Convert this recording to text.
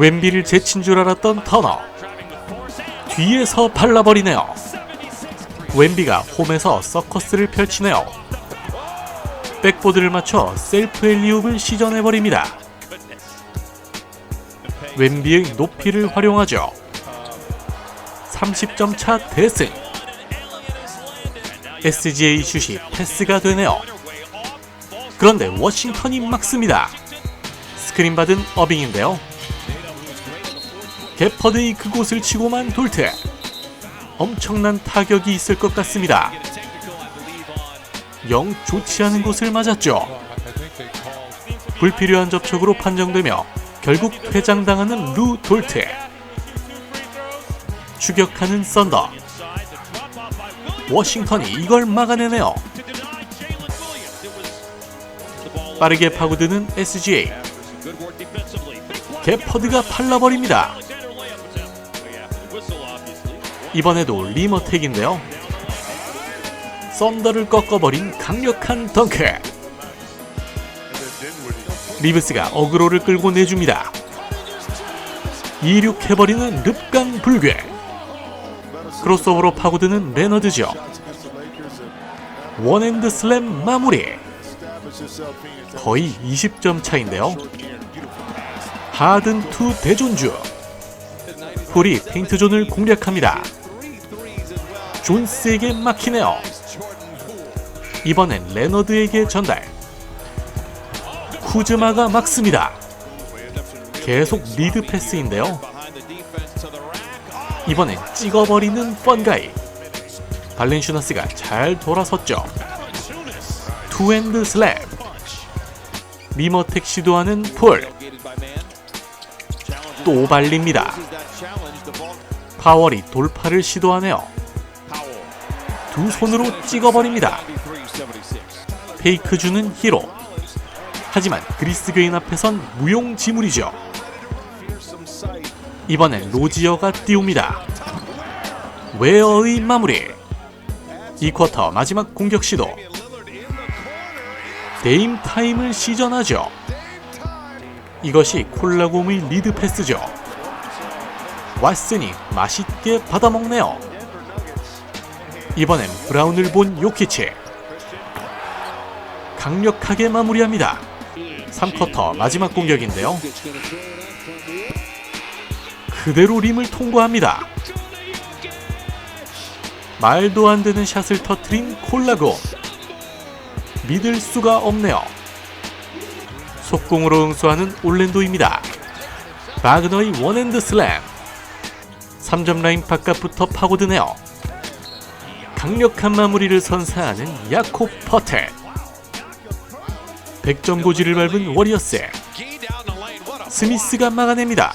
웬비를 제친 줄 알았던 터너. 뒤에서 발라버리네요. 웬비가 홈에서 서커스를 펼치네요. 백보드를 맞춰 셀프 엘리웁을 시전해버립니다. 웬비의 높이를 활용하죠. 30점 차 대승. SGA 슛이 패스가 되네요. 그런데 워싱턴이 막습니다. 스크린 받은 어빙인데요 게퍼드의 그곳을 치고만 돌트 엄청난 타격이 있을 것 같습니다. 영 좋지 않은 곳을 맞았죠. 불필요한 접촉으로 판정되며 결국 퇴장당하는 루 돌트 추격하는 썬더. 워싱턴이 이걸 막아내네요. 빠르게 파고드는 SGA 게퍼드가 팔라버립니다 이번에도 리머텍인데요. 썬더를 꺾어버린 강력한 덩크. 리브스가 어그로를 끌고 내줍니다. 이륙해버리는 릅강 불괴. 크로스오버로 파고드는 레너드죠. 원핸드 슬램 마무리. 거의 20점 차인데요. 하든 투 대존주. 폴이 페인트존을 공략합니다 존스에게 막히네요. 이번엔 레너드에게 전달. 쿠즈마가 막습니다. 계속 리드 패스인데요. 이번엔 찍어버리는 펀가이. 발렌슈나스가 잘 돌아섰죠. 투핸드 슬랩. 리머텍 시도하는 폴. 또 발립니다. 파월이 돌파를 시도하네요 두 손으로 찍어버립니다. 페이크 주는 히로. 하지만 그리스 교인 앞에선 무용지물이죠. 이번엔 로지어가 띄웁니다. 웨어의 마무리. 이 쿼터 마지막 공격 시도. 데임 타임을 시전하죠. 이것이 콜라곰의 리드 패스죠. 왓슨이 맛있게 받아먹네요 이번엔 브라운을 본 요키치. 강력하게 마무리합니다. 3쿼터 마지막 공격인데요. 그대로 림을 통과합니다. 말도 안 되는 샷을 터트린 콜라고. 믿을 수가 없네요. 속공으로 응수하는 올랜도입니다. 바그너의 원핸드 슬램. 3점 라인 바깥부터 파고드네요 강력한 마무리를 선사하는 야코 퍼텔. 100점 고지를 밟은 워리어스 스미스가 막아냅니다